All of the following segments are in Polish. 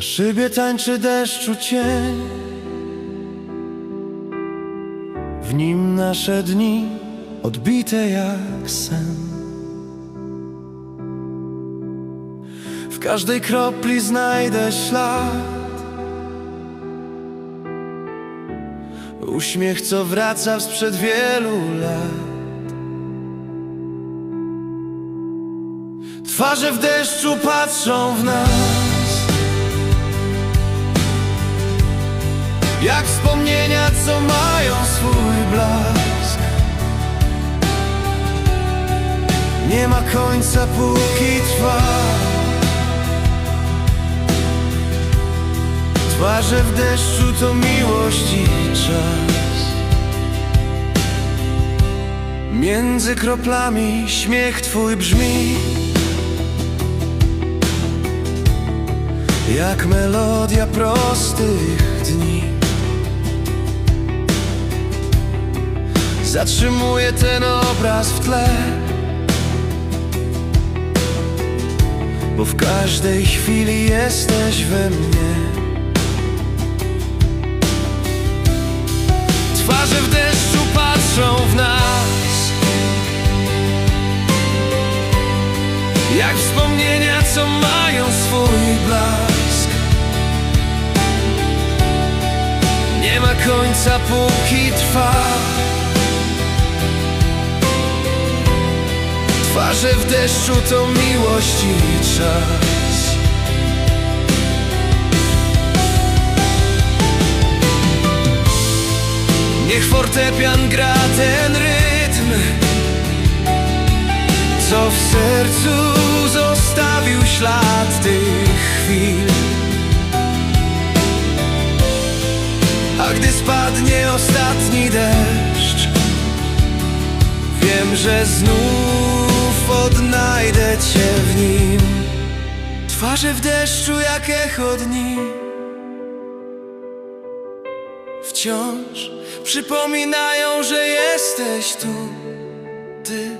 szybie tańczy deszczu cień. W nim nasze dni odbite jak sen. W każdej kropli znajdę ślad. Uśmiech, co wraca sprzed wielu lat. Twarze w deszczu patrzą w nas Jak wspomnienia, co mają swój blask. Nie ma końca, póki trwa. Twarze w deszczu to miłość i czas. Między kroplami śmiech twój brzmi. Jak melodia prostych dni Zatrzymuję ten obraz w tle. Bo w każdej chwili jesteś we mnie. Twarze w deszczu patrzą w nas. Jak wspomnienia, co mają swój blask. Nie ma końca, póki trwa Twarze w deszczu to miłość i czas. Niech fortepian gra ten rytm Co w sercu zostawił ślad tych chwil. A gdy spadnie ostatni deszcz Wiem, że znów odnajdę Cię w nim. Twarze w deszczu jak echo dni. Wciąż przypominają, że jesteś tu Ty.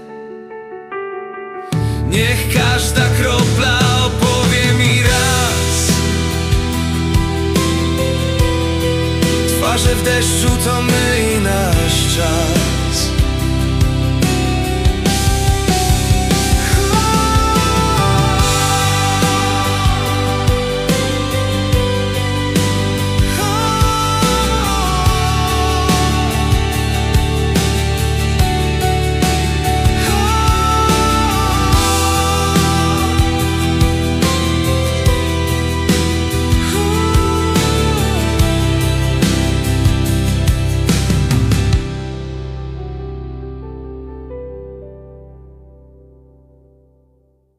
Niech każda kropla opowie mi raz. Twarze w deszczu to my i nasz czas